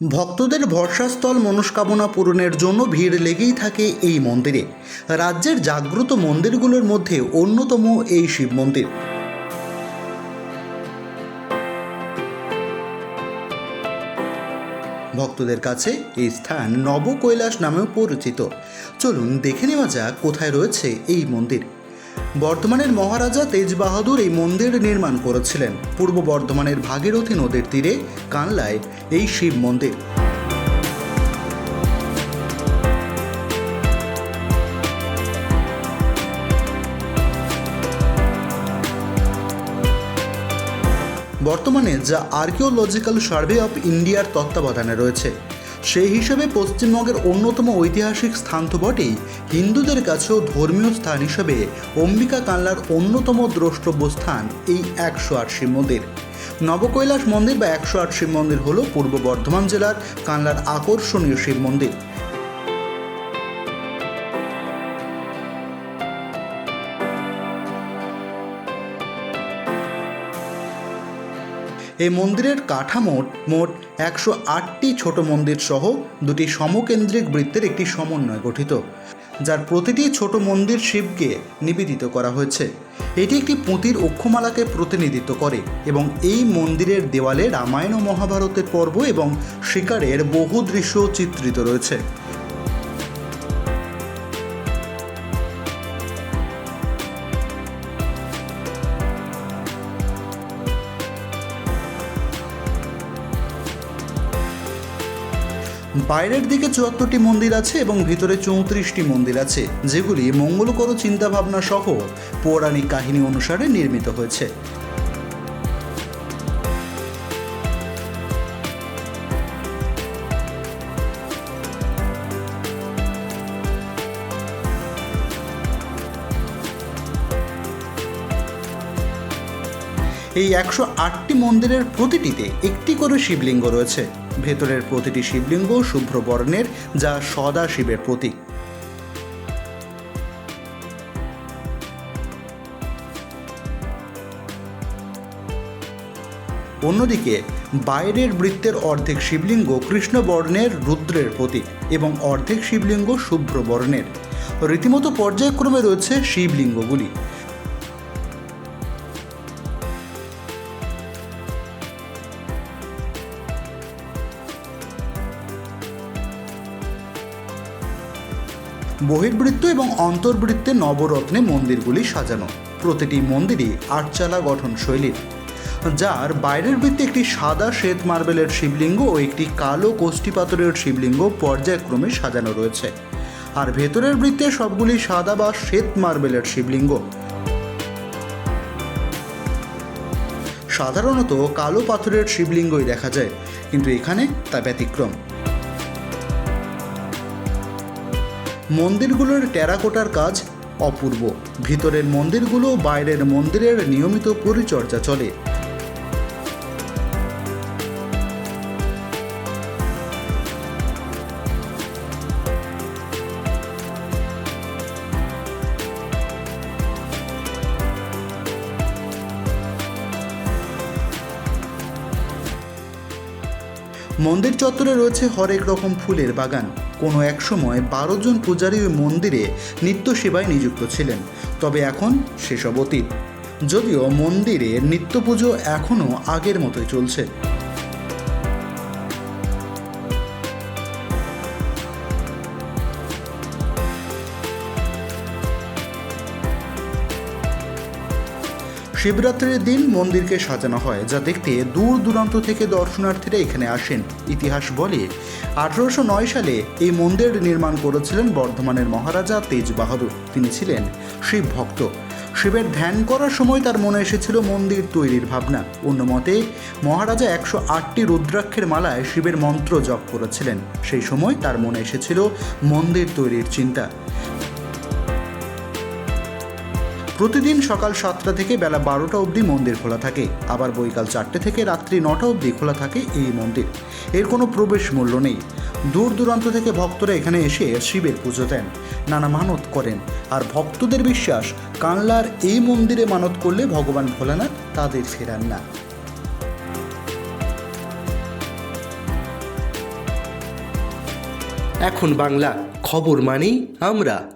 ভক্তদের ভরসাস্থল মনস্কামনা পূরণের জন্য ভিড় লেগেই থাকে এই মন্দিরে। রাজ্যের জাগ্রত মন্দিরগুলোর মধ্যে অন্যতম এই শিব মন্দির। ভক্তদের কাছে এই স্থান নব কৈলাস নামেও পরিচিত। চলুন দেখে নেওয়া যাক কোথায় রয়েছে এই মন্দির। বর্ধমানের মহারাজা তেজ বাহাদুর এই মন্দির নির্মাণ করেছিলেন। পূর্ব বর্ধমানের ভাগীরথী নদীর তীরে, কানলায় এই শিব মন্দির। বর্তমানে যা আর্কিওলজিক্যাল সার্ভে অফ ইন্ডিয়ার তত্ত্বাবধানে রয়েছে সেই হিসেবে পশ্চিমবঙ্গের অন্যতম ঐতিহাসিক স্থান তো বটেই। হিন্দুদের কাছেও ধর্মীয় স্থান হিসেবে অম্বিকা কানলার অন্যতম দ্রষ্টব্য স্থান এই একশো আট শিব মন্দির। নবকৈলাস মন্দির বা একশো আট শিব মন্দির হল পূর্ব বর্ধমান জেলার কানলার আকর্ষণীয় শিব মন্দির। এই মন্দিরের কাঠামো মোট একশো আটটি ছোট মন্দির সহ দুটি সমকেন্দ্রিক বৃত্তের একটি সমন্বয় গঠিত, যার প্রতিটি ছোট মন্দির শিবকে নিবেদিত করা হয়েছে। এটি একটি পুঁতির অক্ষমালাকে প্রতিনিধিত্ব করে এবং এই মন্দিরের দেওয়ালে রামায়ণ ও মহাভারতের পর্ব এবং শিকারের বহু দৃশ্য চিত্রিত রয়েছে। বাইরের দিকে চুয়াত্তরটি মন্দির আছে এবং ভিতরে চৌত্রিশটি মন্দির আছে, যেগুলি মঙ্গলকর চিন্তাভাবনা সহ পৌরাণিক কাহিনী অনুসারে নির্মিত হয়েছে। এই একশো আটটি মন্দিরের প্রতিটিতে একটি করে শিবলিঙ্গ রয়েছে। ভেতরের প্রতিটি শিবলিঙ্গ শুভ্র বর্ণের, যা সদা শিবের প্রতীক। অন্যদিকে, বাইরের বৃত্তের অর্ধেক শিবলিঙ্গ কৃষ্ণবর্ণের রুদ্রের প্রতীক এবং অর্ধেক শিবলিঙ্গ শুভ্র বর্ণের। রীতিমতো পর্যায়ক্রমে রয়েছে শিবলিঙ্গগুলি। বহির্বৃত্ত এবং অন্তর্বৃত্তে নবরত্নে মন্দিরগুলি সাজানো। প্রতিটি মন্দিরই আটচালা গঠন শৈলীর যার বাইরের বৃত্তে একটি সাদা শ্বেত মার্বেলের শিবলিঙ্গ ও একটি কালো কোষ্ঠী পাথরের শিবলিঙ্গ পর্যায়ক্রমে সাজানো রয়েছে। আর ভেতরের বৃত্তে সবগুলি সাদা বা শ্বেত মার্বেলের শিবলিঙ্গ। সাধারণত কালো পাথরের শিবলিঙ্গই দেখা যায়, কিন্তু এখানে তা ব্যতিক্রম। মন্দিরগুলোর টেরাকোটার কাজ অপূর্ব। ভিতরের মন্দিরগুলো বাইরের মন্দিরের নিয়মিত পরিচর্যা চলে। মন্দির চত্বরে রয়েছে হরেক রকম ফুলের বাগান। কোনো এক সময় বারো জন পূজারী ওই মন্দিরে নিত্য সেবায় নিযুক্ত ছিলেন। তবে এখন সেসব অতীত। যদিও মন্দিরের নিত্য পুজো এখনও আগের মতোই চলছে। শিবরাত্রির দিন মন্দিরকে সাজানো হয়, যা দেখতে দূর দূরান্ত থেকে দর্শনার্থীরা এখানে আসেন, ইতিহাস বলে। আঠারোশো নয় সালে এই মন্দির নির্মাণ করেছিলেন বর্ধমানের মহারাজা তেজ বাহাদুর। তিনি ছিলেন শিব ভক্ত। শিবের ধ্যান করার সময় তার মনে এসেছিল মন্দির তৈরির ভাবনা। অন্য মতে, মহারাজা একশো আটটি রুদ্রাক্ষের মালায় শিবের মন্ত্র জপ করেছিলেন। সেই সময় তার মনে এসেছিল মন্দির তৈরির চিন্তা। প্রতিদিন সকাল সাতটা থেকে বেলা বারোটা অবধি মন্দির খোলা থাকে। আবার বৈকাল চারটে থেকে রাত্রি নটা অবধি খোলা থাকে এই মন্দির। এর কোনো প্রবেশ মূল্য নেই। দূর দূরান্ত থেকে ভক্তরা এখানে এসে শিবের পুজো দেন, নানা মানত করেন। আর ভক্তদের বিশ্বাস, কানলার এই মন্দিরে মানত করলে ভগবান ভোলানাথ তাদের ফেরান না। এখন বাংলা খবর মানেই আমরা।